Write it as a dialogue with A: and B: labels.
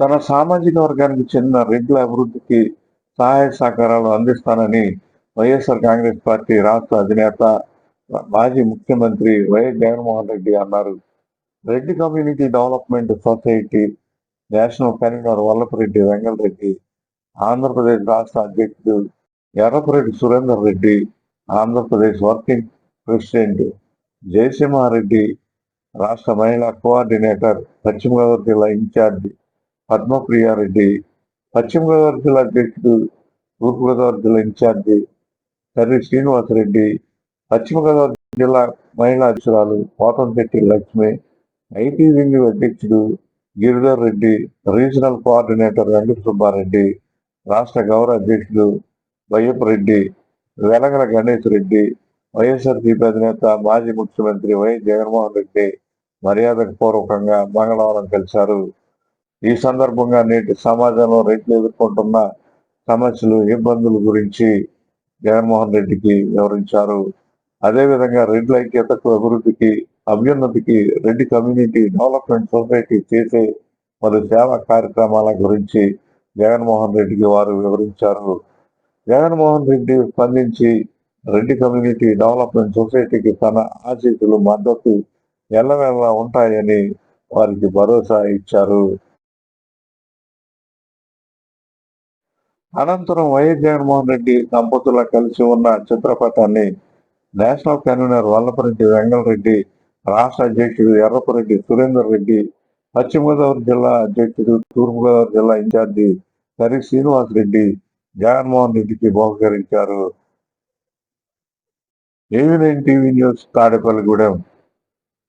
A: తన సామాజిక వర్గానికి చెందిన రెడ్ల అభివృద్ధికి సహాయ సహకారాలు అందిస్తానని వైఎస్ఆర్ కాంగ్రెస్ పార్టీ రాష్ట్ర అధినేత మాజీ ముఖ్యమంత్రి వైఎస్ జగన్మోహన్ రెడ్డి అన్నారు. Reddy community development society national convener Vallabhareddy Vengalreddy Andhra Pradesh రాష్ట్ర అధ్యక్షుడు ఎర్రపరెడ్డి సురేందర్ రెడ్డి ఆంధ్రప్రదేశ్ వర్కింగ్ ప్రెసిడెంట్ జయసింహారెడ్డి రాష్ట్ర మహిళా కోఆర్డినేటర్ పశ్చిమ గోదావరి జిల్లా ఇన్ఛార్జి పద్మప్రియారెడ్డి పశ్చిమ గోదావరి జిల్లా అధ్యక్షుడు తూర్పుగోదావరి జిల్లా ఇన్ఛార్జి కర్రి శ్రీనివాసరెడ్డి పశ్చిమ గోదావరి జిల్లా మహిళా అధ్యక్షురాలు పోతంశెట్టి లక్ష్మి ఐటీ వింగ్ అధ్యక్షుడు గిరిధర్ రెడ్డి రీజనల్ కోఆర్డినేటర్ వెంకట సుబ్బారెడ్డి రాష్ట్ర గౌరవ అధ్యక్షుడు బయ్యప్ప రెడ్డి వెలగల గణేష్ రెడ్డి వైఎస్ఆర్సీపీ అధినేత మాజీ ముఖ్యమంత్రి వై జగన్మోహన్ రెడ్డి మర్యాదకు పూర్వకంగా మంగళవారం కలిశారు. ఈ సందర్భంగా నేటి సమాజంలో రైతులు ఎదుర్కొంటున్న సమస్యలు ఇబ్బందుల గురించి జగన్మోహన్ రెడ్డికి వివరించారు. అదేవిధంగా రెడ్ల ఐక్యతకు అభివృద్ధికి అభ్యున్నతికి రెడ్డి కమ్యూనిటీ డెవలప్మెంట్ సొసైటీ చేసే మరియు సేవా కార్యక్రమాల గురించి జగన్మోహన్ రెడ్డికి వారు వివరించారు. జగన్మోహన్ రెడ్డి స్పందించి రెడ్డి కమ్యూనిటీ డెవలప్మెంట్ సొసైటీకి తన ఆశీస్సులు మద్దతు ఎల్లవెల్లా ఉంటాయని వారికి భరోసా ఇచ్చారు. అనంతరం వైఎస్ జగన్మోహన్ రెడ్డి దంపతుల కలిసి ఉన్న చిత్రపటాన్ని నేషనల్ కన్వీనర్ వల్లపరెడ్డి వెంగళరెడ్డి రాష్ట్ర అధ్యక్షుడు ఎర్రపరెడ్డి సురేందర్ రెడ్డి పశ్చిమ గోదావరి జిల్లా అధ్యక్షుడు తూర్పుగోదావరి జిల్లా ఇన్ఛార్జి కరి శ్రీనివాస్ రెడ్డి జగన్మోహన్ రెడ్డికి బహుకరించారు. ఏవి నైన్ టీవీ న్యూస్ తాడేపల్లిగూడెం.